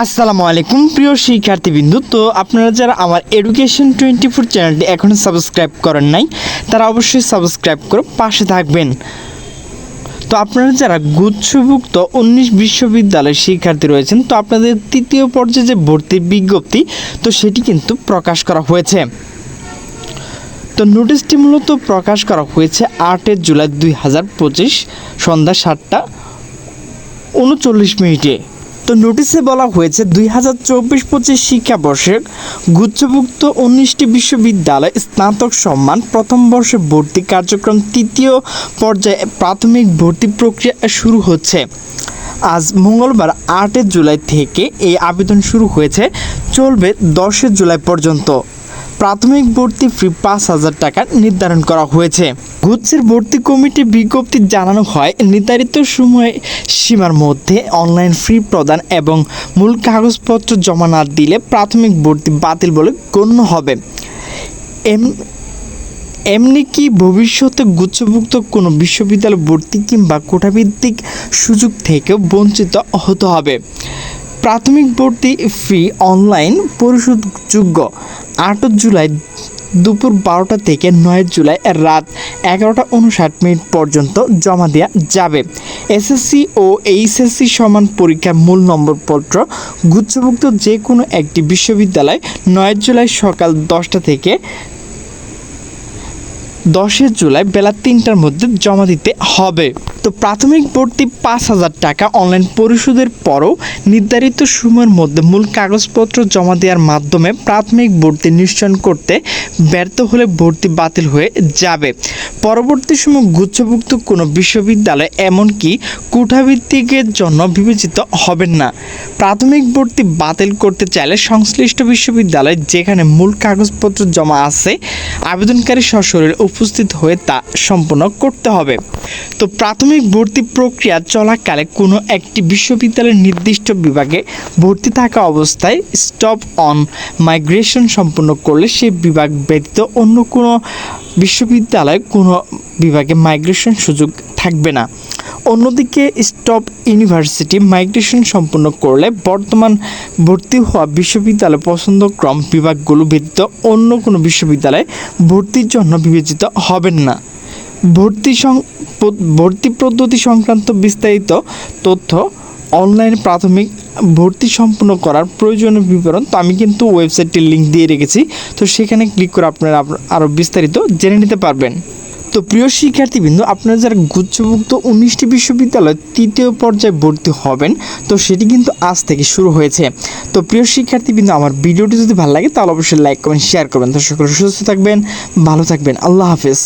আসসালামু আলাইকুম, প্রিয় শিক্ষার্থীবৃন্দু। তো আপনারা যারা আমার এডুকেশন টোয়েন্টি ফোর চ্যানেলটি এখনও সাবস্ক্রাইব করেন নাই, তারা অবশ্যই সাবস্ক্রাইব করে পাশে থাকবেন। তো আপনারা যারা গুচ্ছভুক্ত উনিশ বিশ্ববিদ্যালয়ের শিক্ষার্থী রয়েছেন, তো আপনাদের তৃতীয় পর্যায়ে যে ভর্তির বিজ্ঞপ্তি, তো সেটি কিন্তু প্রকাশ করা হয়েছে। তো নোটিশটি মূলত প্রকাশ করা হয়েছে আটের জুলাই দুই হাজার পঁচিশ সন্ধ্যা সাতটা উনচল্লিশ মিনিটে। তো নোটিশে বলা হয়েছে দুই হাজার চব্বিশ পঁচিশ শিক্ষাবর্ষে গুচ্ছভুক্ত উনিশটি বিশ্ববিদ্যালয় স্নাতক সম্মান প্রথম বর্ষে ভর্তি কার্যক্রম তৃতীয় পর্যায়ে প্রাথমিক ভর্তি প্রক্রিয়া শুরু হচ্ছে। আজ মঙ্গলবার আটই জুলাই থেকে এই আবেদন শুরু হয়েছে। চলবে দশই জুলাই পর্যন্ত। প্রাথমিক ভর্তি ফি পাঁচ হাজার টাকা নির্ধারণ করা হয়েছে। গুচ্ছের ভর্তি কমিটি বিজ্ঞপ্তি জানানো হয়, নির্ধারিত সময় সীমার মধ্যে অনলাইন ফি প্রদান এবং মূল কাগজপত্র জমা না দিলে প্রাথমিক ভর্তি বাতিল বলে গণ্য হবে। এম এমনি কি ভবিষ্যতে গুচ্ছভুক্ত কোনো বিশ্ববিদ্যালয় ভর্তি কিংবা কোটাভিত্তিক সুযোগ থেকেও বঞ্চিত হতে হবে? প্রাথমিক ভর্তি ফি অনলাইন পরিশোধযোগ্য আটই জুলাই দুপুর বারোটা থেকে নয় জুলাই রাত এগারোটা উনষাট মিনিট পর্যন্ত জমা দেওয়া যাবে। এসএসসি ও এইচএসসি সমান পরীক্ষার মূল নম্বরপত্র গুচ্ছভুক্ত যে কোনো একটি বিশ্ববিদ্যালয় নয় জুলাই সকাল দশটা থেকে দশই জুলাই বেলা তিনটার মধ্যে জমা দিতে হবে। তো প্রাথমিক ভর্তি পাঁচ হাজার টাকা অনলাইন পরিশোধের পরও নির্ধারিত সময়ের মধ্যে মূল কাগজপত্র জমা দেওয়ার মাধ্যমে প্রাথমিক ভর্তি নিশ্চয়ন করতে ব্যর্থ হলে ভর্তি বাতিল হয়ে যাবে। পরবর্তী সময় গুচ্ছভুক্ত কোনো বিশ্ববিদ্যালয় এমনকি কোঠাভিত্তিকের জন্য বিবেচিত হবেন না। প্রাথমিক ভর্তি বাতিল করতে চাইলে সংশ্লিষ্ট বিশ্ববিদ্যালয় যেখানে মূল কাগজপত্র জমা আছে, আবেদনকারী সশরীরে উপস্থিত হয়ে তা সম্পন্ন করতে হবে। তো প্রাথমিক ভর্তি প্রক্রিয়া চলাকালে কোনো একটি বিশ্ববিদ্যালয়ের নির্দিষ্ট বিভাগে ভর্তি থাকা অবস্থায় স্টপ অন মাইগ্রেশন সম্পন্ন করলে সে বিভাগ ব্যতীত অন্য কোনো বিশ্ববিদ্যালয়ে কোনো বিভাগে মাইগ্রেশন সুযোগ থাকবে না। অন্যদিকে স্টপ ইউনিভার্সিটি মাইগ্রেশন সম্পন্ন করলে বর্তমান ভর্তি হওয়া বিশ্ববিদ্যালয় পছন্দক্রম বিভাগগুলো ব্যতীত অন্য কোনো বিশ্ববিদ্যালয়ে ভর্তির জন্য বিবেচিত হবেন না। ভর্তি সং ভর্তি পদ্ধতি সংক্রান্ত বিস্তারিত তথ্য অনলাইন প্রাথমিক ভর্তি সম্পূর্ণ করার প্রয়োজনীয় বিবরণ তো আমি কিন্তু ওয়েবসাইটটির লিঙ্ক দিয়ে রেখেছি। তো সেখানে ক্লিক করে আপনারা আরও বিস্তারিত জেনে নিতে পারবেন। তো প্রিয় শিক্ষার্থীবৃন্দ, আপনারা যারা গুচ্ছভুক্ত উনিশটি বিশ্ববিদ্যালয় তৃতীয় পর্যায়ে ভর্তি হবেন, তো সেটি কিন্তু আজ থেকে শুরু হয়েছে। তো প্রিয় শিক্ষার্থীবৃন্দ, আমার ভিডিওটি যদি ভালো লাগে তাহলে অবশ্যই লাইক কমেন্ট শেয়ার করবেন। তো সকলে সুস্থ থাকবেন, ভালো থাকবেন। আল্লাহ হাফেজ।